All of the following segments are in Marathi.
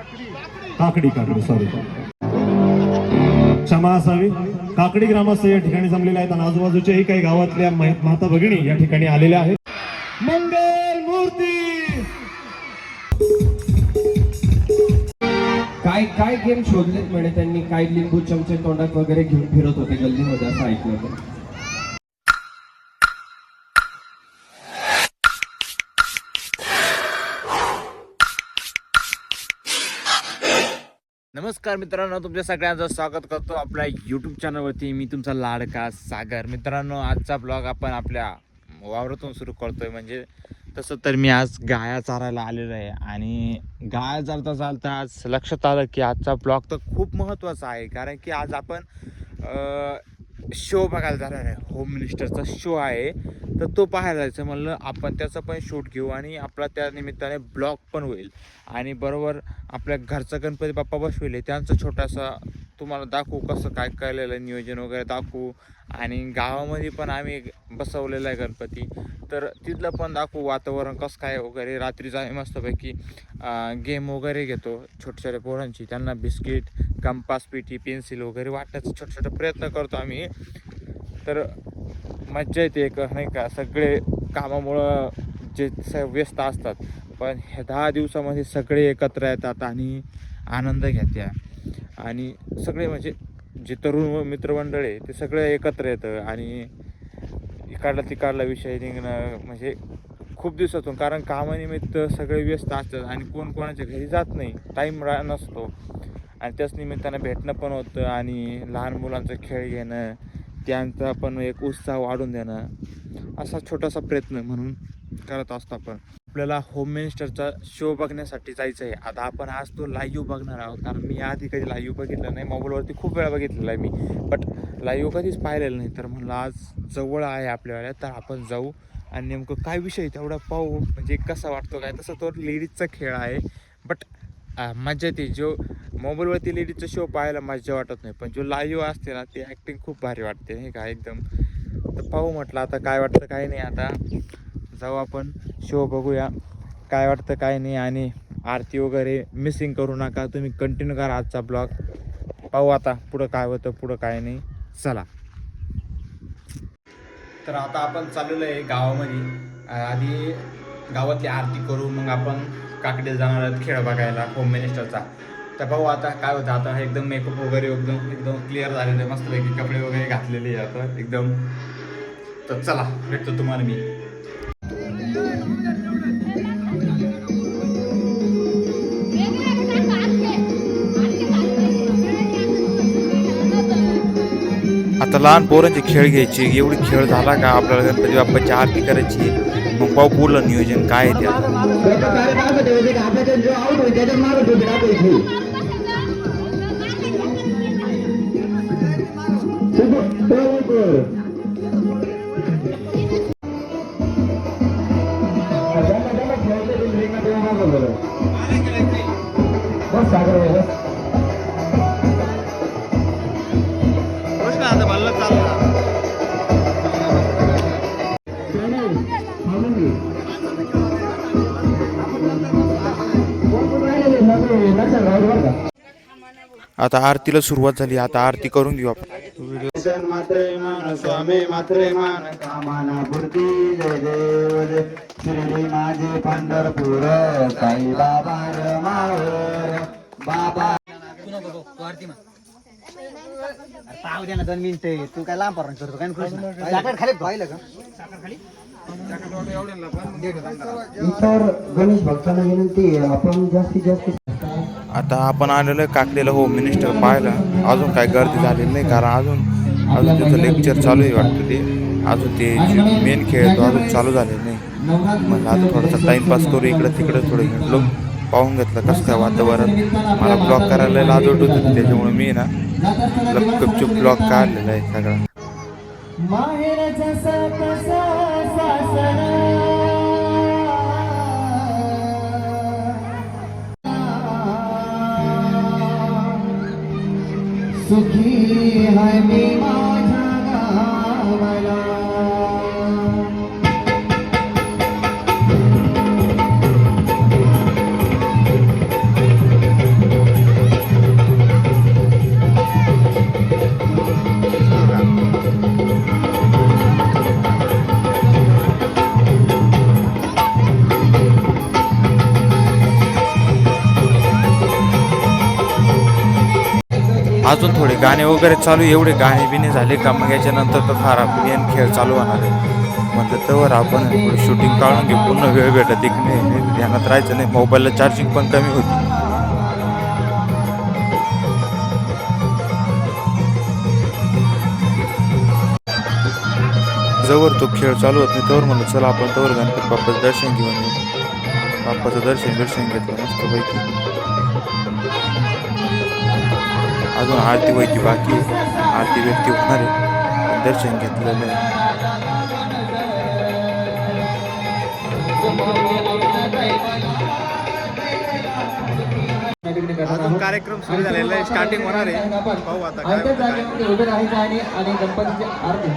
काकडी. काकडी सॉरी क्षमा असावी. काकडी ग्रामस्थ या ठिकाणी जमलेले आहेत आणि आजूबाजूच्याही काही गावातल्या माता भगिनी या ठिकाणी आलेल्या आहेत. मंगल मूर्ती! काय काय गेम शोधलेत म्हणे त्यांनी? काय लिंबू चमचे तोंडात वगैरे घेऊन फिरत होते गल्लीमध्ये असं ऐकलं नमस्कार मित्रांनो तुमच्या सगळ्यांचं स्वागत करतो आपल्या यूट्यूब चॅनलवरती मी तुमचा लाडका सागर. मित्रांनो आजचा ब्लॉग आपण आपल्या वावरातून सुरू करतोय. म्हणजे तसं तर मी आज गाया चारायला आलेलो आहे. आणि गाया चालता चालता आज लक्षात आलं की आजचा ब्लॉग तर खूप महत्त्वाचा आहे. कारण की आज आपण शो बघायला जाणार आहे. होम मिनिस्टरचा शो आहे. तर तो पाहायला जायचं म्हणलं आपण त्याचा पण शूट घेऊ आणि आपला त्या निमित्ताने ब्लॉग पण होईल. आणि बरोबर आपल्या घरचा गणपती बाप्पा बसविले त्यांचा छोटासा तुम्हाला दाखवू कसं काय केलेलं नियोजन वगैरे दाखवू. आणि गावामध्ये पण आम्ही बसवलेला आहे गणपती. तर तिथलं पण दाखवू वातावरण कसं काय वगैरे. रात्रीच आम्ही मस्तपैकी गेम वगैरे घेतो छोट्या छोट्या पोरांची. त्यांना बिस्किट कंपास पिटी पेन्सिल वगैरे वाटण्याचा छोटे छोटे प्रयत्न करतो आम्ही. तर मज्जा येते एक नाही का? सगळे कामामुळं जे स व्यस्त असतात. पण ह्या दहा दिवसामध्ये सगळे एकत्र येतात आणि आनंद घेत्या. आणि सगळे म्हणजे जे तरुण मित्रमंडळ आहे ते सगळे एकत्र येतं आणि इकडला तिकडला विषय निघणं म्हणजे खूप दिवसातून कारण कामानिमित्त सगळे व्यस्त असतात आणि कोण कोणाच्या घरी जात नाही टाईम रा नसतो. आणि त्याच निमित्तानं भेटणं पण होतं आणि लहान मुलांचा खेळ घेणं त्यांचा पण एक उत्साह वाढून देणं असा छोटासा प्रयत्न म्हणून करत असतो आपण. आपल्याला होम मिनिस्टरचा शो बघण्यासाठी जायचं आहे. आता आपण आज तो लाईव्ह बघणार आहोत. कारण मी आधी कधी लाईव्ह बघितलं नाही. मोबाईलवरती खूप वेळा बघितलेला आहे मी. बट लाईव्ह कधीच पाहिलेलं नाही. तर म्हणलं आज जवळ आहे आपल्याला तर आपण जाऊ आणि नेमकं काय विषय तेवढा पाहू. म्हणजे कसा वाटतो काय? तसं तो लेडीजचा खेळ आहे. बट मजा येते. जो मोबाईलवरती लेडीजचा शो पाहायला मजा वाटत नाही. पण जो लाईव्ह असते ना ते ॲक्टिंग खूप भारी वाटते. नाही का? एकदम. तर पाहू म्हटलं आता काय वाटतं काय नाही आता. जाऊ आपण. शो बघूया. काय वाटतं काय नाही आणि आरती वगैरे मिसिंग करू नका. तुम्ही कंटिन्यू करा आजचा ब्लॉग पाहू आता पुढं काय होतं पुढं काय नाही. चला. तर आता आपण चाललेलो आहे गावामध्ये. आधी गावातली आरती करू मग आपण काकडे जाणार आहोत खेळ बघायला होम मिनिस्टरचा तर भाऊ आता काय होतं. आता एकदम मेकअप वगैरे एकदम एकदम क्लिअर झालेलं आहे. मस्तपैकी कपडे वगैरे घातलेले आहे आता एकदम. तर चला भेटतो तुम्हाला मी. आता लहान पोरांचे खेळ घ्यायचे. एवढी खेळ झाला का आपल्याला गणपती बाप्पाची आरती करायची? मग पाहू पूर्ण नियोजन काय आहे ते आता आता आरतीला सुरुवात झाली. आता आरती करून घेऊ आपण. मात्रे मान स्वामी मात्रे मान कामाना पूर्ती जय देव जय श्री माझे पंढरपूर साई बाबा रमावर. बाबा पाहू दे ना दोन मिनिटं तू काय लांब पर्यंत करतो काय कृष्ण जाकड खाली पाहिलं का गणेश भक्तांना विनंती आपण जास्तीत जास्त आता आपण आलेलो आहे काकलेला होम मिनिस्टर पाहायला. अजून काय गर्दी झालेली नाही कारण अजून अजून त्याचं लेक्चर चालू आहे वाटतं ते. अजून ते मेन खेळ तो अजून चालू झालेला नाही. मग आता थोडासा टाइमपास करू इकडं तिकडं थोडं हिंडलो. पाहून घेतलं कसं काय वातावरण. मला ब्लॉक करायला लाजवट वाटत होती त्याच्यामुळे मी ना गपचूप ब्लॉक काढलेला आहे सगळा. सुखी है मी अजून थोडे गाणे वगैरे चालू एवढे गाणे बिणे झाले का मग याच्यानंतर तर फार मेन खेळ चालू होणार आहे. म्हटलं तर आपण थोडी शूटिंग काढून घेऊ. पूर्ण वेळ भेटत एक ध्यानात राहायचं नाही. मोबाईलला चार्जिंग पण कमी होती. जवळ तो खेळ चालू होत नाही तवर म्हणलं चला आपण तवर गणपती बाप्पाचं दर्शन घेऊन येऊ. बाप्पाचं दर्शन दर्शन घेतलं मस्तपैकी. अजून आरती व्हायची बाकी. आरती व्यक्ती होणार आहे. दर्शन घेतलेलं आहे. अजून कार्यक्रम सुरू झालेला आहे. स्टार्टिंग होणार आहे. पाहू आता उभे राहायचं आणि आणि गणपतीची आरती.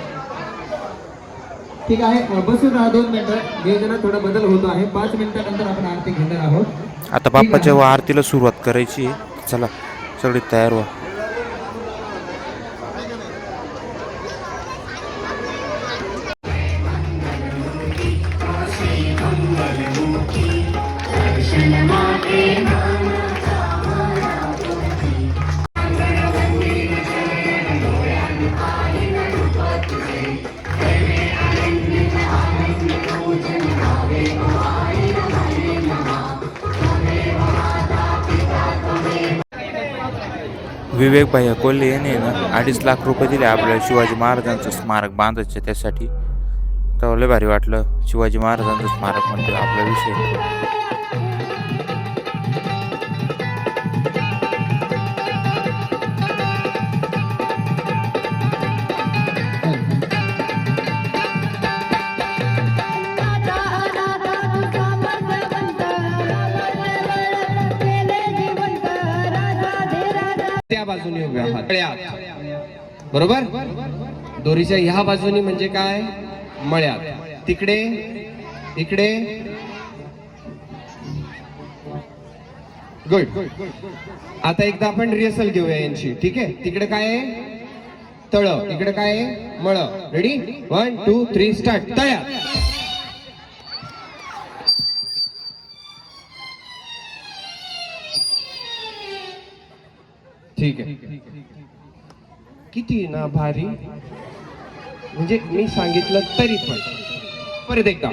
ठीक आहे. बसून राहा दोन मिनिटं. नियोजनात थोडा बदल होतो आहे. पाच मिनिटानंतर आपण आरती घेणार आहोत. आता बाप्पाच्या व आरतीला सुरुवात करायची आहे. चला सगळी तयार व्हा. विवेक भाई कोल्हे याने ना अडीच लाख रुपये दिले आपल्याला शिवाजी महाराजांचं स्मारक बांधायचं त्यासाठी. तर लय भारी वाटलं. शिवाजी महाराजांचं स्मारक म्हणजे आपला विषय. उभे आहात मळ्यात बरोबर? दोरीच्या ह्या बाजूनी म्हणजे काय? मळ्यात. तिकडे इकडे. गुड आता एकदा आपण रिहर्सल घेऊया यांची. ठीक आहे? तिकडे काय आहे? तळ. इकडे काय आहे? मळ. Ready one two three start तळ्यात. ठीक आहे. किती ना भारी? म्हणजे मी सांगितलं तरी पण. परत एकदा.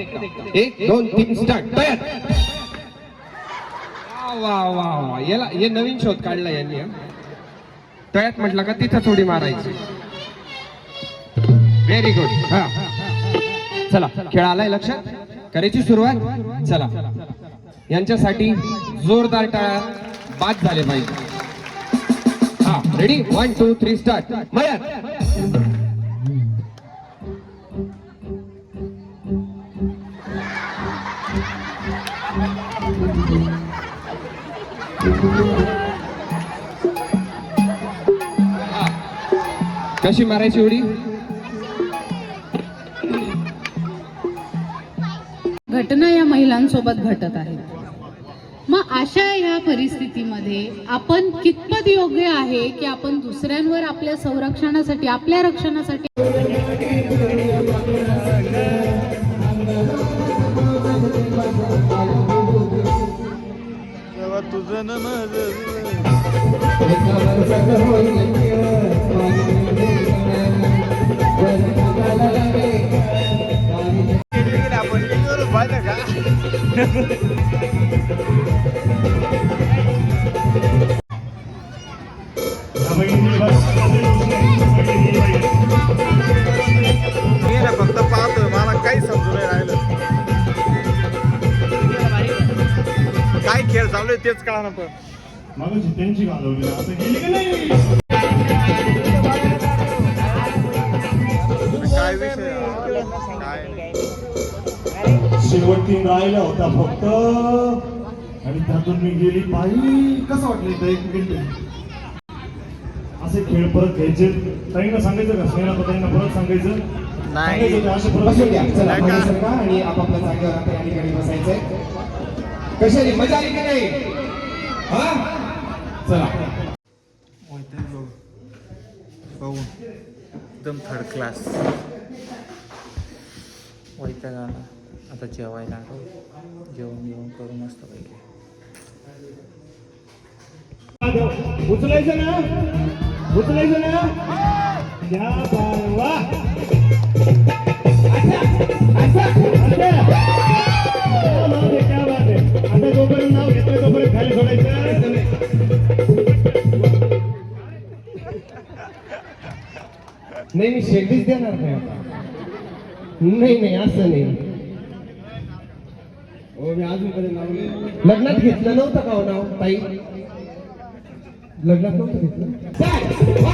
एक दोन तीन स्टार्ट तयार. वा वा वा याला हे नवीन शोध काढला यांनी तयात तळ्यात म्हटलं का तिथं थोडी मारायची. व्हेरी गुड हा. चला खेळ आलाय लक्षात? करायची सुरुवात? चला. यांच्यासाठी जोरदार टाळ्या बाद झाले पाहिजे. Ready one two three start मळ्यात कशी मारायची उडी? घटना या महिलांसोबत घटत आहेत. अशा ह्या परिस्थितीमध्ये आपण कितपत योग्य आहे की आपण दुसऱ्यांवर आपल्या संरक्षणासाठी आपल्या रक्षणासाठी मी तेच कळा ना पण. मागाशी त्यांची घालवली आता गेली की नाही? काय विषय काय? शेवट राहिला होता फक्त. आणि त्यातून मी गेली पायी कसं वाटलं इथं एक मिनिट? असे खेळ परत घ्यायचे. ताईंना सांगायचं का? स्नेहाला ताईंना परत सांगायचं? सांगायचं होतं, असे परत बसून घ्या चला नाही का? मागे सरका आणि आपापल्या जागेवर आता या ठिकाणी बसायचंय. कशाने मजा आली की नाही? हा? चला. पाहून एकदम थर्ड क्लास वैताग आला. आता जेवायला आलो. जेवण जेवण करू मस्त पैकी. उचलायचं ना? उचलायचं ना? क्या बात वा क्या नाही मी शेगडीच देणार नाही आता. नाही नाही असं नाही. हो मी अजून कधी नाव नाही- लग्नात घेतलं नव्हतं का हो नाव ताई? लग्नात नव्हतं घेतलं?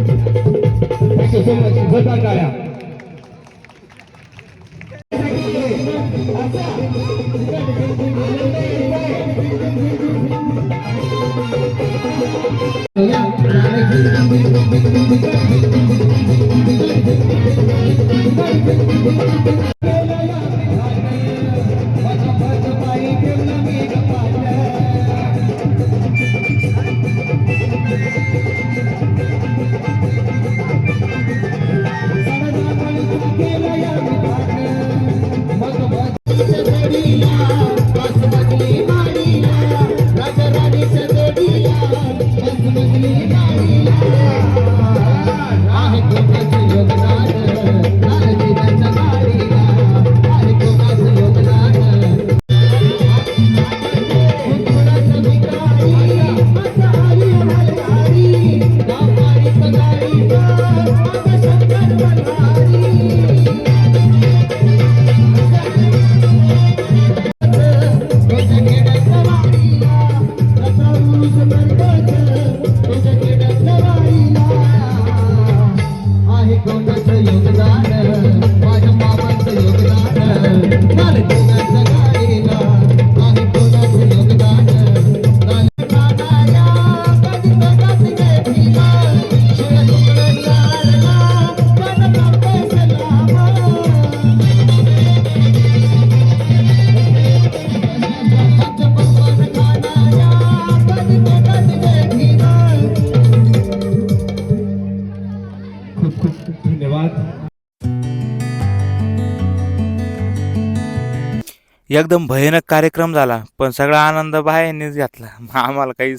Thank you so much. जोरदार टाळ्या. योगदान एकदम भयानक कार्यक्रम झाला पण सगळा आनंद बाहेरनेच घातला. आम्हाला काही